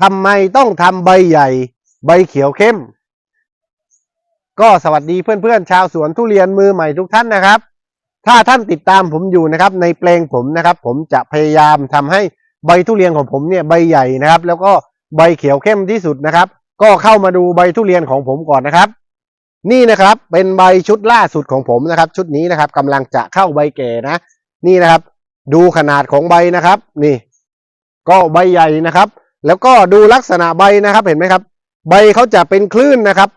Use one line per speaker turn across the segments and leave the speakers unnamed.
ทำไมต้องทำใบใหญ่ ใบเขียวเข้ม ก็สวัสดีเพื่อนๆชาวสวนทุเรียนมือใหม่ทุกท่านนะครับ ถ้าท่านติดตามผมอยู่นะครับ ในแปลงผมนะครับ ผมจะพยายามทำให้ใบทุเรียนของผมเนี่ยใบใหญ่นะครับ แล้วก็ใบเขียวเข้มที่สุดนะครับ ก็เข้ามาดูใบทุเรียนของผมก่อนนะครับ นี่นะครับเป็นใบชุดล่าสุดของผมนะครับ ชุดนี้นะครับกำลังจะเข้าใบแก่นะ นี่นะครับ ดูขนาดของใบนะครับ นี่ ก็ใบใหญ่นะครับ แล้วก็ดูลักษณะใบนะครับเห็นไหมครับ ใบเขาจะเป็นคลื่นนะครับ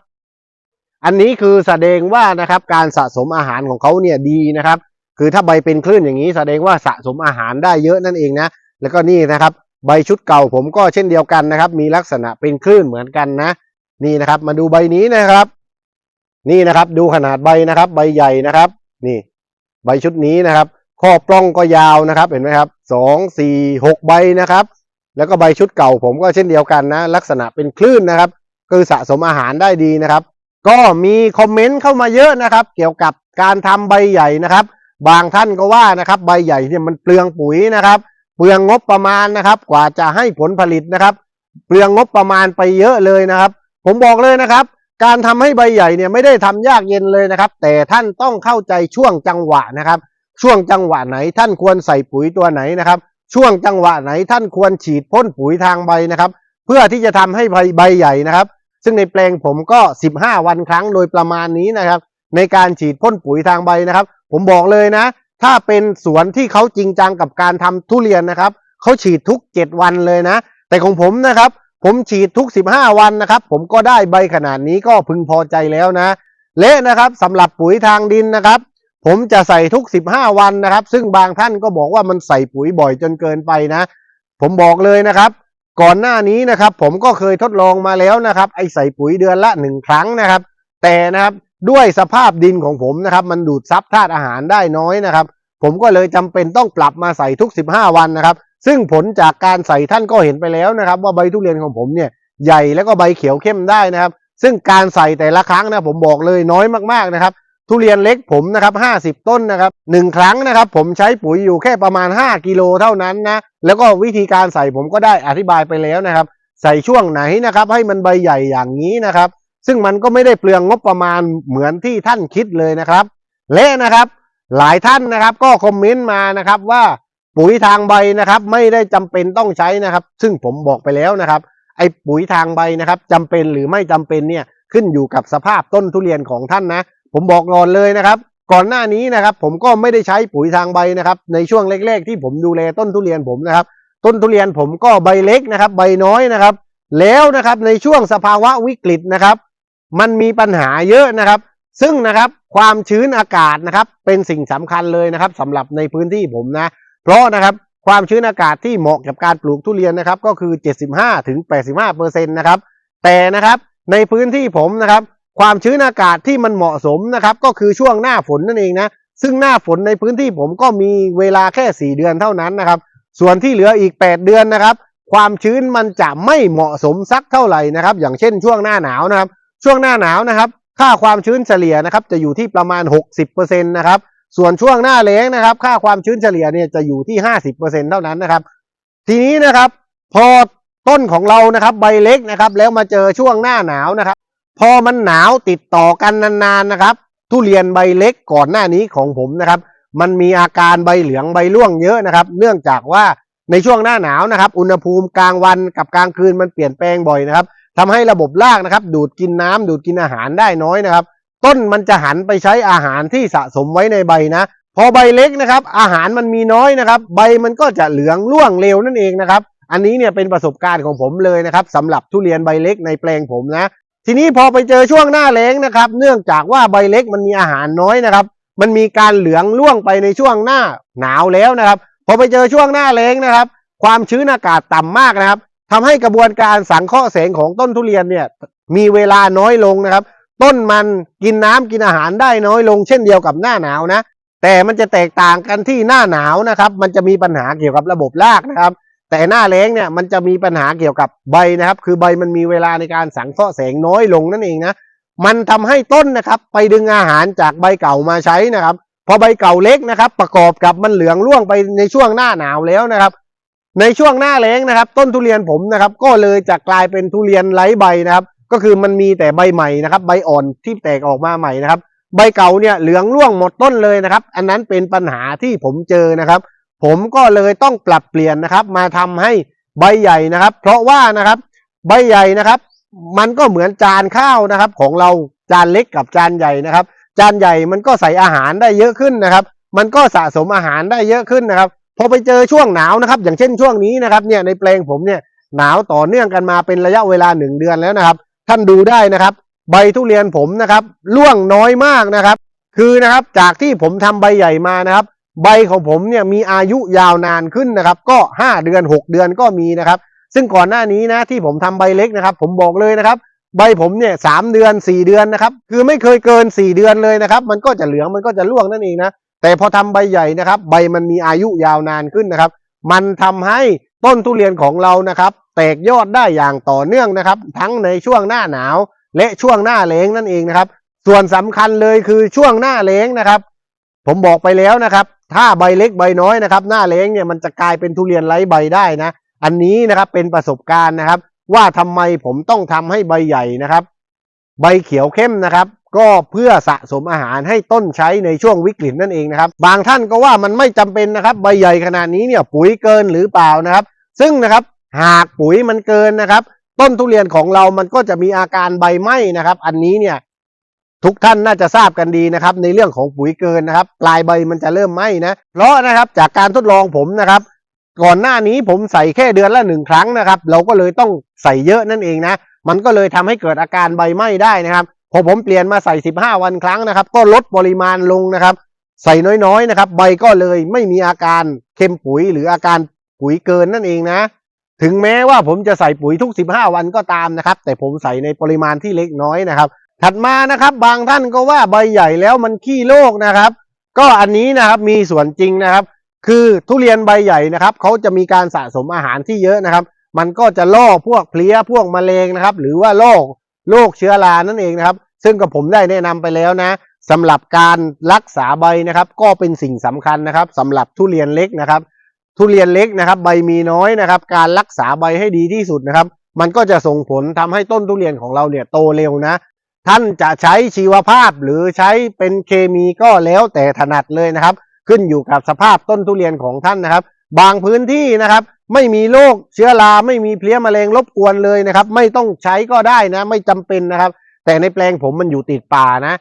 อันนี้คือแสดงว่านะครับการสะสมอาหารของเขาเนี่ยดีนะครับ คือถ้าใบเป็นคลื่นอย่างนี้แสดงว่าสะสมอาหารได้เยอะนั่นเองนะ แล้วก็นี่นะครับ ใบชุดเก่าผมก็เช่นเดียวกันนะครับ มีลักษณะเป็นคลื่นเหมือนกันนะ นี่นะครับ มาดูใบนี้นะครับ นี่นะครับดูขนาดใบนะครับ ใบใหญ่นะครับ นี่ ใบชุดนี้นะครับ ข้อปล้องก็ยาวนะครับ เห็นไหมครับสองสี่หกใบนะครับ แล้วก็ใบชุดเก่าผมก็เช่นเดียวกันนะ ลักษณะเป็นคลื่นนะครับ คือสะสมอาหารได้ดีนะครับ ก็มีคอมเมนต์เข้ามาเยอะนะครับ เกี่ยวกับการทำใบใหญ่นะครับ บางท่านก็ว่านะครับ ใบใหญ่เนี่ยมันเปลืองปุ๋ยนะครับ เปลืองงบประมาณนะครับ กว่าจะให้ผลผลิตนะครับ เปลืองงบประมาณไปเยอะเลยนะครับ ผมบอกเลยนะครับ การทำให้ใบใหญ่เนี่ยไม่ได้ทำยากเย็นเลยนะครับ แต่ท่านต้องเข้าใจช่วงจังหวะนะครับ ช่วงจังหวะไหนท่านควรใส่ปุ๋ยตัวไหนนะครับ ช่วงจังหวะไหนท่านควรฉีดพ่นปุ๋ยทางใบนะครับ เพื่อที่จะทำให้ใบใบใหญ่นะครับ ซึ่งในแปลงผมก็ 15 วันครั้งโดยประมาณนี้นะครับ ในการฉีดพ่นปุ๋ยทางใบนะครับ ผมบอกเลยนะ ถ้าเป็นสวนที่เขาจริงจังกับการทำทุเรียนนะครับเขาฉีดทุก 7 วันเลยนะ แต่ของผมนะครับ ผมฉีดทุก 15 วันนะครับ ผมก็ได้ใบขนาดนี้ก็พึงพอใจแล้วนะและนะครับสำหรับปุ๋ยทางดินนะครับ ผมจะใส่ทุก 15 วันนะครับ ซึ่งบางท่านก็บอกว่ามันใส่ปุ๋ยบ่อยจนเกินไปนะ ผมบอกเลยนะครับ ก่อนหน้านี้นะครับ ผมก็เคยทดลองมาแล้วนะครับ ไอใส่ปุ๋ยเดือนละหนึ่งครั้งนะครับ แต่นะครับด้วยสภาพดินของผมนะครับ มันดูดซับธาตุอาหารได้น้อยนะครับ ผมก็เลยจำเป็นต้องปรับมาใส่ทุก 15 วันนะครับ ซึ่งผลจากการใส่ท่านก็เห็นไปแล้วนะครับ ว่าใบทุเรียนของผมเนี่ยใหญ่แล้วก็ใบเขียวเข้มได้นะครับ ซึ่งการใส่แต่ละครั้งนะผมบอกเลยน้อยมากๆนะครับ ทุเรียนเล็กผมนะครับ 50 ต้นนะครับหนึ่งครั้งนะครับ ผมใช้ปุ๋ยอยู่แค่ประมาณ 5 กิโลเท่านั้นนะ แล้วก็วิธีการใส่ผมก็ได้อธิบายไปแล้วนะครับ ใส่ช่วงไหนนะครับ ให้มันใบใหญ่อย่างนี้นะครับ ซึ่งมันก็ไม่ได้เปลืองงบประมาณเหมือนที่ท่านคิดเลยนะครับ และนะครับ หลายท่านนะครับก็คอมเมนต์มานะครับว่าปุ๋ยทางใบนะครับไม่ได้จำเป็นต้องใช้นะครับ ซึ่งผมบอกไปแล้วนะครับไอ้ปุ๋ยทางใบนะครับจำเป็นหรือไม่จำเป็นเนี่ยขึ้นอยู่กับสภาพต้นทุเรียนของท่านนะ ผมบอกก่อนเลยนะครับ ก่อนหน้านี้นะครับ ผมก็ไม่ได้ใช้ปุ๋ยทางใบนะครับ ในช่วงแรกๆ ที่ผมดูแลต้นทุเรียนผมนะครับ ต้นทุเรียนผมก็ใบเล็กนะครับ ใบน้อยนะครับ แล้วนะครับในช่วงสภาวะวิกฤตนะครับ มันมีปัญหาเยอะนะครับ ซึ่งนะครับความชื้นอากาศนะครับ เป็นสิ่งสำคัญเลยนะครับสำหรับในพื้นที่ผมนะ เพราะนะครับความชื้นอากาศที่เหมาะกับการปลูกทุเรียนนะครับ ก็คือ 75ถึง85เปอร์เซ็นต์นะครับแต่นะครับในพื้นที่ผมนะครับ ความชื้นอากาศที่มันเหมาะสมนะครับ ก็คือช่วงหน้าฝนนั่นเองนะ ซึ่งหน้าฝนในพื้นที่ผมก็มีเวลาแค่ 4 เดือนเท่านั้นนะครับ ส่วนที่เหลืออีก 8 เดือนนะครับ ความชื้นมันจะไม่เหมาะสมสักเท่าไหร่นะครับ อย่างเช่นช่วงหน้าหนาวนะครับ ช่วงหน้าหนาวนะครับ ค่าความชื้นเฉลี่ยนะครับ จะอยู่ที่ประมาณ 60%นะครับ ส่วนช่วงหน้าแล้งนะครับ ค่าความชื้นเฉลี่ยเนี่ยจะอยู่ที่ 50%เท่านั้นนะครับ ทีนี้นะครับ พอต้นของเรานะครับ ใบเล็กนะครับ แล้วมาเจอช่วงหน้าหนาวนะครับ พอมันหนาวติดต่อกันนานๆนะครับ ทุเรียนใบเล็กก่อนหน้านี้ของผมนะครับ มันมีอาการใบเหลืองใบร่วงเยอะนะครับ เนื่องจากว่าในช่วงหน้าหนาวนะครับ อุณหภูมิกลางวันกับกลางคืนมันเปลี่ยนแปลงบ่อยนะครับทำให้ระบบรากนะครับ ดูดกินน้ำดูดกินอาหารได้น้อยนะครับ ต้นมันจะหันไปใช้อาหารที่สะสมไว้ในใบนะ พอใบเล็กนะครับ อาหารมันมีน้อยนะครับ ใบมันก็จะเหลืองร่วงเร็วนั่นเองนะครับ อันนี้เนี่ยเป็นประสบการณ์ของผมเลยนะครับสำหรับทุเรียนใบเล็กในแปลงผมนะ ทีนี้พอไปเจอช่วงหน้าแล้งนะครับ เนื่องจากว่าใบเล็กมันมีอาหารน้อยนะครับ มันมีการเหลืองร่วงไปในช่วงหน้าหนาวแล้วนะครับ พอไปเจอช่วงหน้าแล้งนะครับ ความชื้นอากาศต่ำมากนะครับทำให้กระบวนการสังเคราะห์แสงของต้นทุเรียนเนี่ยมีเวลาน้อยลงนะครับ ต้นมันกินน้ำกินอาหารได้น้อยลง เช่นเดียวกับหน้าหนาวนะ แต่มันจะแตกต่างกันที่หน้าหนาวนะครับ มันจะมีปัญหาเกี่ยวกับระบบรากนะครับ แต่หน้าแล้งเนี่ยมันจะมีปัญหาเกี่ยวกับใบนะครับ คือใบมันมีเวลาในการสังเคราะห์แสงน้อยลงนั่นเองนะมันทำให้ต้นนะครับ ไปดึงอาหารจากใบเก่ามาใช้นะครับพอใบเก่าเล็กนะครับ ประกอบกับมันเหลืองร่วงไปในช่วงหน้าหนาวแล้วนะครับ ในช่วงหน้าแล้งนะครับ ต้นทุเรียนผมนะครับ ก็เลยจะกลายเป็นทุเรียนไร้ใบนะครับ ก็คือมันมีแต่ใบใหม่นะครับ ใบอ่อนที่แตกออกมาใหม่นะครับ ใบเก่าเนี่ยเหลืองร่วงหมดต้นเลยนะครับ อันนั้นเป็นปัญหาที่ผมเจอนะครับ ผมก็เลยต้องปรับเปลี่ยนนะครับ มาทำให้ใบใหญ่นะครับ เพราะว่านะครับใบใหญ่นะครับ มันก็เหมือนจานข้าวนะครับ ของเราจานเล็กกับจานใหญ่นะครับ จานใหญ่มันก็ใส่อาหารได้เยอะขึ้นนะครับ มันก็สะสมอาหารได้เยอะขึ้นนะครับพอไปเจอช่วงหนาวนะครับ อย่างเช่นช่วงนี้นะครับเนี่ยในแปลงผมเนี่ยหนาวต่อเนื่องกันมาเป็นระยะเวลาหนึ่งเดือนแล้วนะครับ ท่านดูได้นะครับ ใบทุเรียนผมนะครับร่วงน้อยมากนะครับ คือนะครับจากที่ผมทำใบใหญ่มานะครับ ใบของผมเนี่ยมีอายุยาวนานขึ้นนะครับ ก็ 5 เดือน 6 เดือนก็มีนะครับ ซึ่งก่อนหน้านี้นะที่ผมทำใบเล็กนะครับ ผมบอกเลยนะครับ ใบผมเนี่ยสามเดือน 4 เดือนนะครับ คือไม่เคยเกิน 4 เดือนเลยนะครับ มันก็จะเหลืองมันก็จะร่วงนั่นเองนะแต่พอทำใบใหญ่นะครับ ใบมันมีอายุยาวนานขึ้นนะครับ มันทำให้ต้นทุเรียนของเรานะครับ แตกยอดได้อย่างต่อเนื่องนะครับ ทั้งในช่วงหน้าหนาว และช่วงหน้าแล้งนั่นเองนะครับ ส่วนสำคัญเลยคือช่วงหน้าแล้งนะครับ ผมบอกไปแล้วนะครับ ถ้าใบเล็กใบน้อยนะครับ หน้าแล้งเนี่ยมันจะกลายเป็นทุเรียนไร้ใบได้นะ อันนี้นะครับเป็นประสบการณ์นะครับ ว่าทำไมผมต้องทำให้ใบใหญ่นะครับ ใบเขียวเข้มนะครับ ก็เพื่อสะสมอาหารให้ต้นใช้ในช่วงวิกฤตนั่นเองนะครับ บางท่านก็ว่ามันไม่จำเป็นนะครับ ใบใหญ่ขนาดนี้เนี่ยปุ๋ยเกินหรือเปล่านะครับ ซึ่งนะครับหากปุ๋ยมันเกินนะครับ ต้นทุเรียนของเรามันก็จะมีอาการใบไหม้นะครับ อันนี้เนี่ย ทุกท่านน่าจะทราบกันดีนะครับ ในเรื่องของปุ๋ยเกินนะครับปลายใบมันจะเริ่มไหม้นะเพราะนะครับจากการทดลองผมนะครับ ก่อนหน้านี้ผมใส่แค่เดือนละหนึ่งครั้งนะครับ เราก็เลยต้องใส่เยอะนั่นเองนะ มันก็เลยทำให้เกิดอาการใบไหม้ได้นะครับพอผมเปลี่ยนมาใส่ 15 วันครั้งนะครับ ก็ลดปริมาณลงนะครับ ใส่น้อยๆนะครับ ใบก็เลยไม่มีอาการเค็มปุ๋ยหรืออาการปุ๋ยเกินนั่นเองนะ ถึงแม้ว่าผมจะใส่ปุ๋ยทุก 15 วันก็ตามนะครับ แต่ผมใส่ในปริมาณที่เล็กน้อยนะครับ ถัดมานะครับ บางท่านก็ว่าใบใหญ่แล้วมันขี้โรคนะครับ ก็อันนี้นะครับมีส่วนจริงนะครับ คือทุเรียนใบใหญ่นะครับเขาจะมีการสะสมอาหารที่เยอะนะครับ มันก็จะล่อพวกเพลี้ยพวกแมลงนะครับ หรือว่าโรคโรคเชื้อรานั่นเองนะครับ ซึ่งกับผมได้แนะนำไปแล้วนะสำหรับการรักษาใบนะครับ ก็เป็นสิ่งสำคัญนะครับสำหรับทุเรียนเล็กนะครับ ทุเรียนเล็กนะครับ ใบมีน้อยนะครับ การรักษาใบให้ดีที่สุดนะครับ มันก็จะส่งผลทำให้ต้นทุเรียนของเราเนี่ยโตเร็วนะ ท่านจะใช้ชีวภาพหรือใช้เป็นเคมีก็แล้วแต่ถนัดเลยนะครับ ขึ้นอยู่กับสภาพต้นทุเรียนของท่านนะครับ บางพื้นที่นะครับ ไม่มีโรคเชื้อราไม่มีเพลี้ยแมลงรบกวนเลยนะครับ ไม่ต้องใช้ก็ได้นะ ไม่จำเป็นนะครับ แต่ในแปลงผมมันอยู่ติดป่านะ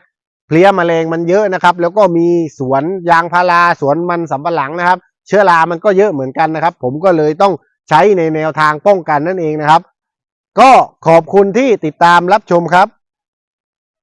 เพลี้ยแมลงมันเยอะนะครับ แล้วก็มีสวนยางพาราสวนมันสำปะหลังนะครับ เชื้อรามันก็เยอะเหมือนกันนะครับ ผมก็เลยต้องใช้ในแนวทางป้องกันนั่นเองนะครับ ก็ขอบคุณที่ติดตามรับชมครับ